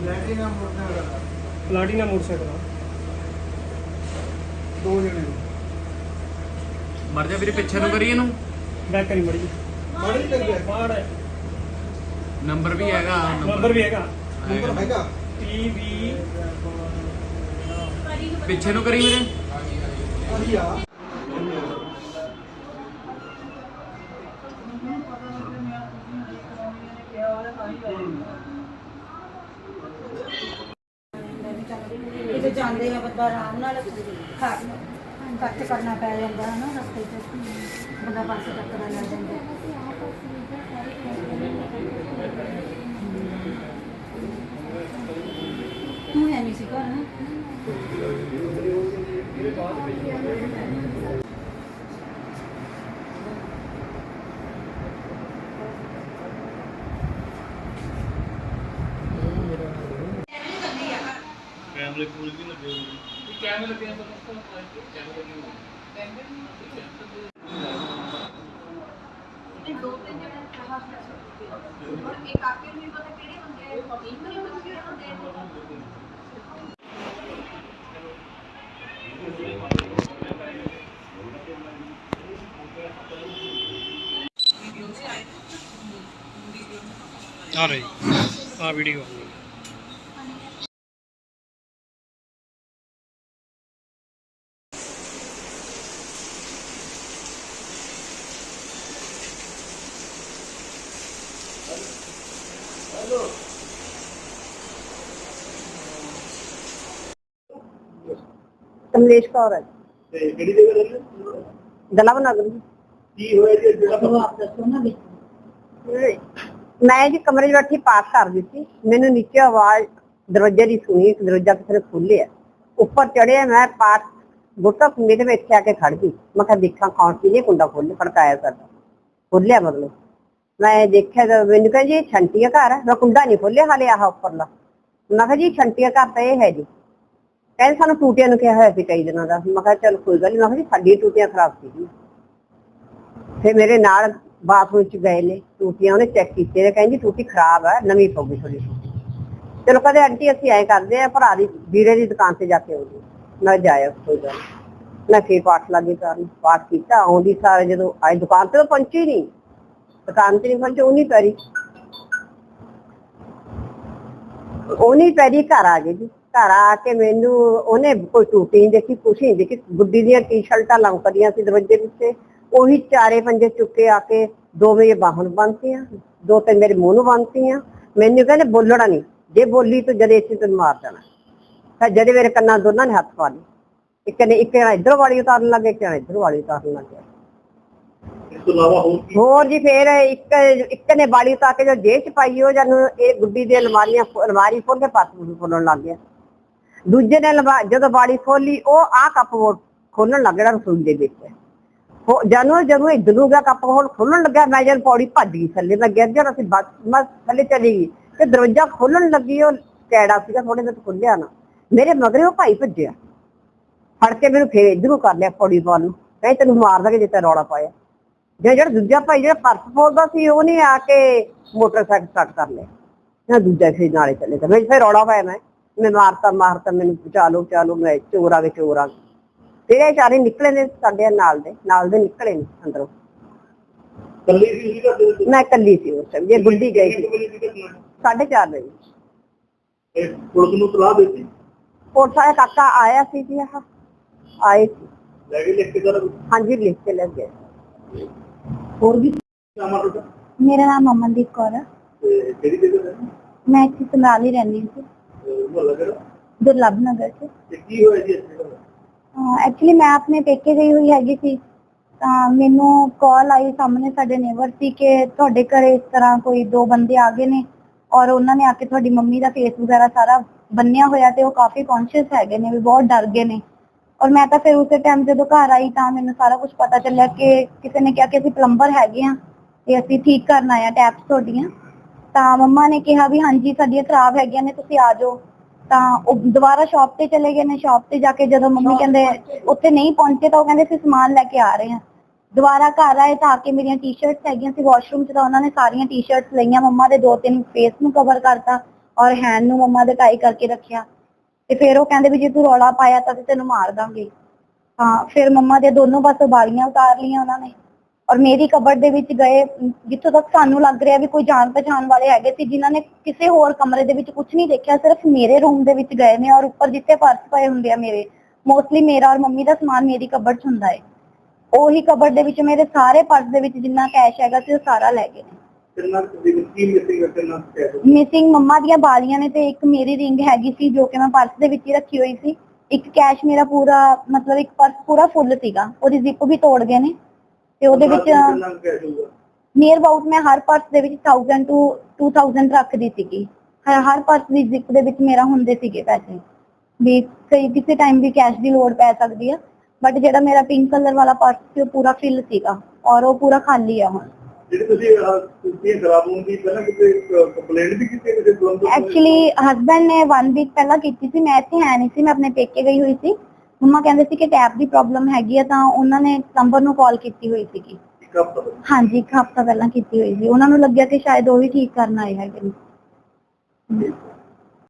Platina motor Platina motorcycle ਆ। ਦੋ ਜਣੇ ਮਰ ਜਾ ਵੀਰੇ ਪਿੱਛੇ ਨੂੰ ਕਰੀ ਇਹਨੂੰ। ਬੈਕ ਕਰੀ ਮੜੀ ਮਾੜੀ ਲੱਗਿਆ ਬਾੜ ਹੈ। ਨੰਬਰ ਵੀ ਹੈਗਾ ਨੰਬਰ। ਵੀ ਹੈਗਾ। ਨੰਬਰ ਹੈਗਾ। PV ਪਿੱਛੇ ਨੂੰ ਕਰੀ ਵੀਰੇ। ਆ। ਕਿਤੇ ਆ ਬੰਦਾ ਆਰਾਮ ਨਾਲ ਖਾ ਕੱਟ ਕਰਨਾ ਪੈ ਜਾਂਦਾ ਹੈ ਨਾ ਰਸਤੇ 'ਚ ਬੰਦਾ ਬੱਸ ਟੱਕਰਾ ਲੱਗ ਜਾਂਦਾ ਤੂੰ ਹੈ ਸੀ ਘਰ। ਨਾ ക്യാമറയ്ക്ക് വിളിക്കുന്നുണ്ട് ഈ ക്യാമറയ്ക്ക് ഞാൻ പറഞ്ഞ क्यामरा दो तीन जगह कहा और एक आपके नहीं पता केड़े बंदे हैं एक नहीं पता केड़े बंदे हैं आ रही हाँ वीडियो ਕਮਲੇਸ਼ ਕੌਰ ਹੈ। ਤੇ ਕਿਹੜੀ ਜਗ੍ਹਾ ਰਹਿੰਦੇ ਦਲਬ ਨਗਰ ਕੀ ਹੋਇਆ ਜੀ ਜਿਹੜਾ ਉਹ ਆਪ ਦੱਸੋ ਨਾ ਵੀ ਮੈਂ ਜੀ ਕਮਰੇ 'ਚ ਬੈਠੀ ਪਾਠ ਕਰ ਦਿੱਤੀ। ਮੈਨੂੰ ਨੀਚੇ ਆਵਾਜ਼ ਦਰਵਾਜ਼ੇ ਦੀ ਸੁਣੀ ਦਰਵਾਜ਼ਾ ਕਿਸੇ ਨੇ ਖੋਲ੍ਹਿਆ। ਉੱਪਰ ਚੜਿਆ ਮੈਂ ਪਾਠ ਗੁੱਟਾ ਕੁੰਡੇ ਦੇ ਵਿੱਚ ਆ ਕੇ ਖੜ ਗਈ। ਮੈਂ ਕਿਹਾ ਦੇਖਾਂ ਕੌਣ ਸੀ ਇਹ ਕੁੰਡਾ ਖੋਲ੍ਹ ਖੜਕਾਇਆ ਸਾਡਾ। ਖੋਲ੍ਹਿਆ ਮਤਲਬ। ਮੈਂ ਦੇਖਿਆ ਤਾਂ ਮੈਨੂੰ ਕਹਿੰਦੀ ਇਹ ਛੰਟੀਆ ਘਰ ਹੈ ਮੈਂ ਕੁੰਡਾ ਨਹੀਂ ਖੋਲਿਆ ਹਾਲੇ ਆਹ ਉੱਪਰਲਾ। ਮੈਂ ਕਿਹਾ ਜੀ ਛੰਟੀਆ ਘਰ ਤਾਂ ਇਹ ਹੈ ਜੀ। ਕਹਿੰਦੇ ਸਾਨੂੰ ਟੂਟੀਆਂ ਨੂੰ ਕਿਹਾ ਹੋਇਆ ਸੀ ਕਈ ਦਿਨਾਂ ਦਾ। ਮੈਂ ਕਿਹਾ ਚੱਲ ਕੋਈ ਗੱਲ ਨਹੀਂ ਮੈਂ ਕਿਹਾ ਜੀ ਸਾਡੀ ਟੂਟੀਆਂ ਖਰਾਬ ਸੀ ਫਿਰ ਮੇਰੇ ਨਾਲ ਬਾਥਰੂਮ ਚ ਗਏ ਨੇ। ਟੂਟੀਆਂ ਉਹਨੇ ਚੈੱਕ ਕੀਤੇ ਨੇ। ਕਹਿੰਦੀ ਟੂਟੀ ਖਰਾਬ ਹੈ ਨਵੀਂ ਪਊਗੀ ਥੋੜੀ ਚਲੋ ਕਦੇ ਆਂਟੀ, ਅਸੀਂ ਐਂ ਕਰਦੇ ਆ, ਭਰਾ ਦੀ ਵੀਰੇ ਦੀ ਦੁਕਾਨ ਤੇ ਜਾ ਕੇ ਆਉਂਦੇ ਮੈਂ ਜਾਇਆ ਕੋਈ ਗੱਲ ਮੈਂ ਫੇਰ ਪਾਠ ਲੱਗੀ ਕਰਨ। ਪਾਠ ਕੀਤਾ। ਆਉਂਦੀ ਸਾਰੇ ਜਦੋਂ ਆਏ ਦੁਕਾਨ ਤੇ ਪਹੁੰਚੀ ਨਹੀਂ ਦੁਕਾਨ ਤੇ ਨਹੀਂ ਪਹੁੰਚੀ ਉਹ ਨਹੀਂ ਪੈਰੀ। ਉਹ ਨਹੀਂ ਪੈਰੀ ਘਰ ਆ ਗਈ ਜੀ। ਘਰ ਆ ਕੇ ਮੈਨੂੰ ਉਹਨੇ ਕੋਈ ਟੂਟੀ ਨਹੀਂ ਦੇਖੀ, ਕੁਛ ਨਹੀਂ ਦੇਖੀ। ਗੁੱਡੀ ਦੀਆਂ ਟੀ-ਸ਼ਰਟਾਂ ਲੰਘ ਲੰਕਦੀਆਂ ਸੀ ਦਰਵਾਜ਼ੇ ਪਿੱਛੇ। ਉਹੀ ਚਾਰੇ ਪੰਜੇ ਚੁੱਕੇ ਆ ਕੇ ਦੋ ਮੇਰੇ ਬਾਹਾਂ ਬੰਨਤੀਆਂ, ਦੋ ਤੇ ਮੇਰੇ ਮੂੰਹ ਨੂੰ ਬੰਨਤੀਆਂ। ਮੈਨੂੰ ਕਹਿੰਦੇ, ਬੋਲਣਾ ਨਹੀਂ ਜੇ ਬੋਲੀ ਤਾਂ ਜਦੇ ਇੱਥੇ ਤੈਨੂੰ ਮਾਰ ਦੇਣਾ। ਫਿਰ ਜਦੇ ਮੇਰੇ ਕੰਨਾਂ ਦੋਨਾਂ ਨੇ ਹੱਥ ਪਾ ਲਏ। ਇੱਕ ਨੇ ਇੱਕ ਨੇ ਇੱਧਰ ਵਾਲੀ ਉਤਾਰਨ ਲੱਗੇ ਇੱਕ ਨੇ ਇੱਧਰ ਵਾਲੀ ਉਤਾਰਨ ਲੱਗੇ ਇਸ ਤੋਂ ਇਲਾਵਾ ਹੋਰ ਕੀ? ਹੋਰ ਜੀ ਫੇਰ ਇੱਕ ਇੱਕ ਨੇ ਬਾੜੀ ਉਤਾਰ ਕੇ ਜੋ ਜੇਬ ਚ ਪਾਈ, ਉਹ ਜਨ ਇਹ ਗੁੱਡੀ ਦੇ ਅਲਮਾਰੀਆਂ ਅਲਮਾਰੀ ਖੋਲ ਕੇ ਪਾਸ ਖੋਲਣ ਲੱਗ ਗਿਆ। ਦੂਜੇ ਨੇ ਜਦੋਂ ਬਾੜੀ ਖੋਲੀ ਉਹ ਆ ਕੱਪ ਖੋਲਣ ਲੱਗ ਗਿਆ ਰਸੋਈ ਦੇ ਵਿੱਚ। ਹੋ ਜਦੋਂ ਇੱਧਰ ਨੂੰ ਕੱਪ ਖੋਲ ਖੋਲਣ ਲੱਗਾ ਮੈਂ ਜਦ ਪੌੜੀ ਭੱਜ ਗਈ, ਥੱਲੇ ਮੈਂ ਗਿਰ ਗਿਆ, ਅਸੀਂ ਬਸ ਮੈਂ ਥੱਲੇ ਚਲੀ ਗਈ। ਤੇ ਦਰਵਾਜ਼ਾ ਖੋਲਣ ਲੱਗੀ, ਉਹ ਕੈੜਾ ਸੀਗਾ ਥੋੜੇ ਜਿਹਾ ਖੁੱਲਿਆ ਨਾ। ਮੇਰੇ ਮਗਰੇ ਉਹ ਭਾਈ ਭੱਜਿਆ। ਫੜ ਕੇ ਮੈਨੂੰ ਫੇਰ ਇੱਧਰੋਂ ਕਰ ਲਿਆ ਪੌੜੀ ਪਾਲ ਨੂੰ। ਕਹੇ ਤੈਨੂੰ ਮਾਰ ਦਾਂਗੇ ਜੇ ਤੈਨੂੰ ਰੌਲਾ ਪਾਇਆ। ਜੇ ਜਿਹੜਾ ਦੂਜਾ ਭਾਈ ਜਿਹੜਾ ਪਰਸ ਫੋਲਦਾ ਸੀ ਉਹਨੇ ਆ ਕੇ ਮੋਟਰਸਾਈਕਲ ਸਟਾਰਟ ਕਰ ਲਿਆ। ਨਾ ਦੂਜਾ ਫਿਰ ਨਾਲੇ ਚੱਲੇ ਤਾਂ ਮੈਂ ਫਿਰ ਰੌਲਾ ਪਾਇਆ ਮੈਂ ਮੈਂ ਮਾਰਤਾ ਮਾਰਤਾ ਮੈਨੂੰ ਬਚਾ ਲਓ ਮੈਂ ਚੋਰ ਆ ਗਏ ਚੋਰ ਆ। ਗਏ ਤੇਰੇ ਚਾਰੇ ਨਿਕਲੇ ਨੇ ਸਾਡੇ ਨਾਲ ਦੇ ਨਾਲ ਦੇ ਨਿਕਲੇ ਨੇ ਅੰਦਰੋਂ। ਕੱਲੀ ਸੀ ਜੀ ਘਰ ਮੈਂ ਇਕੱਲੀ ਸੀ ਉਸ ਟਾਈਮ ਜੇ ਗੁੱਡੀ ਗਈ ਸੀ ਵਜੇ ਦੀ ਘਟਨਾ ਹੈ? ਸਾਢੇ ਚਾਰ ਵਜੇ। ਇਹ ਪੁਲਿਸ ਨੂੰ ਤਲਾਹ ਦਿੱਤੀ? ਪੁਲਿਸ ਵਾਲਾ ਕਾਕਾ ਆਇਆ ਸੀ ਜੀ ਆਹ ਆਏ ਸੀ। ਲੈ ਕੇ ਲਿਖ ਕੇ। ਹਾਂਜੀ ਲਿਖ ਕੇ ਲੈ ਗਏ। ਹੋਰ ਵੀ ਨਾਮ ਆ ਤੁਹਾਡਾ ਮੇਰਾ ਨਾਮ ਅਮਨਦੀਪ ਕੌਰ ਹੈ ਤੇ ਕਿਹੜੀ ਜਗ੍ਹਾ ਰਹਿੰਦੇ ਮੈਂ ਇੱਥੇ ਸਮਰਾਲ ਹੀ ਰਹਿੰਦੀ ਹਾਂ ਮੁਹੱਲਾ ਕਿਹੜਾ? ਦੁਰਲਭ ਨਗਰ 'ਚ। ਤੇ ਕੀ ਹੋਇਆ ਜੀ ਇੱਥੇ ਐਕਚੁਅਲੀ ਮੈਂ ਆਪਣੇ ਪੇਕੇ ਗਈ ਹੋਈ ਹੈਗੀ ਸੀ। ਤਾਂ ਮੈਨੂੰ ਕਾਲ ਆਈ ਸਾਹਮਣੇ ਸਾਡੇ ਨੇਬਰ ਸੀ ਕਿ ਤੁਹਾਡੇ ਘਰੇ ਇਸ ਤਰ੍ਹਾਂ ਕੋਈ ਦੋ ਬੰਦੇ ਆ ਗਏ ਨੇ ਔਰ ਉਹਨਾਂ ਨੇ ਆ ਕੇ ਤੁਹਾਡੀ ਮੰਮੀ ਦਾ ਫੇਸ ਵਗੈਰਾ ਸਾਰਾ ਬੰਨਿਆ ਹੋਇਆ ਤੇ ਉਹ ਕਾਫੀ ਕੌਨਸ਼ੀਅਸ ਹੈਗੇ ਨੇ ਵੀ ਬਹੁਤ ਡਰ ਗਏ ਨੇ। ਔਰ ਮੈਂ ਤਾਂ ਫਿਰ ਉਸੇ ਟਾਈਮ ਜਦੋਂ ਘਰ ਆਈ ਤਾਂ ਮੈਨੂੰ ਸਾਰਾ ਕੁਝ ਪਤਾ ਚੱਲਿਆ ਕਿ ਕਿਸੇ ਨੇ ਕਿਹਾ ਕਿ ਅਸੀਂ ਪਲੰਬਰ ਹੈਗੇ ਆ ਤੇ ਅਸੀਂ ਠੀਕ ਕਰਨ ਆਏ ਆ ਟੈਪਸ ਤੁਹਾਡੀਆਂ। ਤਾਂ ਮੰਮਾ ਨੇ ਕਿਹਾ ਵੀ ਹਾਂਜੀ ਸਾਡੀਆਂ ਖਰਾਬ ਹੈਗੀਆਂ ਨੇ ਤੁਸੀਂ ਆ ਜਾਓ। ਤਾਂ ਉਹ ਦੁਬਾਰਾ ਸ਼ਾਪ ਤੇ ਚਲੇ ਗਏ ਨੇ ਸ਼ਾਪ ਤੇ ਜਾ ਕੇ ਜਦੋਂ ਮੰਮੀ ਕਹਿੰਦੇ ਉੱਥੇ ਨਹੀਂ ਪਹੁੰਚੇ ਤਾਂ ਉਹ ਕਹਿੰਦੇ ਅਸੀਂ ਸਮਾਨ ਲੈ ਕੇ ਆ ਰਹੇ ਹਾਂ। ਦੁਬਾਰਾ ਘਰ ਆਏ ਤਾਂ ਆ ਕੇ ਮੇਰੀਆਂ ਟੀ-ਸ਼ਰਟਸ ਹੈਗੀਆਂ ਸੀ ਵਾਸ਼ਰੂਮ 'ਚ ਤਾਂ ਉਹਨਾਂ ਨੇ ਸਾਰੀਆਂ ਟੀ-ਸ਼ਰਟਸ ਲਈਆਂ। ਮੰਮਾ ਦੇ ਦੋ ਤਿੰਨ ਫੇਸ ਨੂੰ ਕਵਰ ਕਰਤਾ ਔਰ ਹੈਂਡ ਨੂੰ ਮੰਮਾ ਦੇ ਟਾਈ ਕਰਕੇ ਰੱਖਿਆ। ਤੇ ਫਿਰ ਉਹ ਕਹਿੰਦੇ ਵੀ ਜੇ ਤੂੰ ਰੌਲਾ ਪਾਇਆ ਤਾਂ ਤੈਨੂੰ ਮਾਰ ਦਾਂਗੇ। ਹਾਂ, ਫਿਰ ਮੰਮਾ ਦੇ ਦੋਨੋਂ ਪਾਸੋਂ ਬਾਲੀਆਂ ਉਤਾਰ ਲਈਆਂ ਉਹਨਾਂ ਨੇ। ਔਰ ਮੇਰੀ ਕਬਰ ਦੇ ਵਿੱਚ ਗਏ, ਜਿੱਥੋਂ ਤੱਕ ਸਾਨੂੰ ਲੱਗ ਰਿਹਾ ਵੀ ਕੋਈ ਜਾਣ ਪਛਾਣ ਵਾਲੇ ਹੈਗੇ ਸੀ, ਜਿਨ੍ਹਾਂ ਨੇ ਕਿਸੇ ਹੋਰ ਕਮਰੇ ਦੇ ਵਿੱਚ ਕੁਝ ਨਹੀਂ ਦੇਖਿਆ, ਸਿਰਫ ਮੇਰੇ ਰੂਮ ਦੇ ਵਿੱਚ ਗਏ ਨੇ ਔਰ ਉੱਪਰ ਜਿੱਥੇ ਪਰਸ ਪਏ ਹੁੰਦੇ ਆ ਮੇਰੇ ਮੋਸਟਲੀ ਮੇਰਾ ਔਰ ਮੰਮੀ ਦਾ ਸਮਾਨ ਮੇਰੀ ਕਬਰ 'ਚ ਹੁੰਦਾ ਹੈ ਉਹੀ ਕਬਰ ਦੇ ਵਿੱਚ ਮੇਰੇ ਸਾਰੇ ਪਰਸ ਦੇ ਵਿੱਚ ਜਿੰਨਾ ਕੈਸ਼ ਹੈਗਾ ਸੀ, ਉਹ ਸਾਰਾ ਲੈ ਗਏ ਦੀ ਕੀ ਮਿਸਿੰਗ ਹੈ ਕਿੰਨਾ ਕੈਸ਼ ਮਿਸਿੰਗ ਮੰਮਾ ਦੀਆਂ ਬਾਲੀਆਂ ਨੇ ਤੇ ਇੱਕ ਮੇਰੀ ਰਿੰਗ ਹੈਗੀ ਸੀ ਜੋ ਕਿ ਮੈਂ ਪਰਸ ਦੇ ਵਿੱਚ ਹੀ ਰੱਖੀ ਹੋਈ ਸੀ। ਇੱਕ ਕੈਸ਼ ਮੇਰਾ ਪੂਰਾ ਮਤਲਬ ਇੱਕ ਪਰਸ ਪੂਰਾ ਫੁੱਲ ਸੀਗਾ। ਉਹਦੀ ਜ਼ਿਪ ਵੀ ਤੋੜ ਗਏ ਨੇ। ਤੇ ਉਹਦੇ ਵਿੱਚ ਕਿੰਨਾ ਨੀਅਰ ਅਬਾਊਟ ਮੈਂ ਹਰ ਪਰਸ ਦੇ ਵਿੱਚ 1000 ਟੂ 2000 ਰੱਖਦੀ ਸੀਗੀ। ਹਰ ਹਰ ਪਰਸ ਦੀ ਜ਼ਿਪ ਦੇ ਵਿੱਚ ਮੇਰਾ ਹੁੰਦੇ ਸੀਗੇ ਪੈਸੇ। ਵੀ ਕਈ ਕਿਸੇ ਟਾਈਮ ਵੀ ਕੈਸ਼ ਦੀ ਲੋੜ ਪੈ ਸਕਦੀ ਆ। ਬਟ ਜਿਹੜਾ ਮੇਰਾ ਪਿੰਕ ਕਲਰ ਵਾਲਾ ਪਰਸ ਸੀ ਉਹ ਪੂਰਾ ਫਿਲ ਸੀਗਾ। ਔਰ ਉਹ ਪੂਰਾ ਖਾਲੀ ਆ ਹੁਣ। ਜਿਹੜੀ ਤੁਸੀਂ ਆਹ ਤੁਸੀਂ ਖਰਾਬ ਹੋਣ ਦੀ ਪਹਿਲਾਂ ਕਿਤੇ ਕੰਪਲੇਂਟ ਵੀ ਕੀਤੀ ਹੈ ਕਿਸੇ ਤੁਰੰਤ ਐਕਚੁਅਲੀ ਹਸਬੰਡ ਨੇ 1 ਵੀਕ ਪਹਿਲਾਂ ਕੀਤੀ ਸੀ ਮੈਂ ਇੱਥੇ ਹੈ ਨਹੀਂ ਸੀ ਮੈਂ ਆਪਣੇ ਪੇਕੇ ਗਈ ਹੋਈ ਸੀ। ਮੰਮਾ ਕਹਿੰਦੇ ਸੀ ਕਿ ਟੈਪ ਦੀ ਪ੍ਰੋਬਲਮ ਹੈਗੀ ਆ ਤਾਂ ਉਹਨਾਂ ਨੇ ਨੰਬਰ ਨੂੰ ਕਾਲ ਕੀਤੀ ਹੋਈ ਸੀਗੀ। ਹਾਂਜੀ ਇੱਕ ਹਫਤਾ ਪਹਿਲਾਂ ਕੀਤੀ ਹੋਈ ਸੀ। ਉਹਨਾਂ ਨੂੰ ਲੱਗਿਆ ਕਿ ਸ਼ਾਇਦ ਉਹ ਹੀ ਠੀਕ ਕਰਨ ਆਏ ਹੈਗੇ ਨੇ।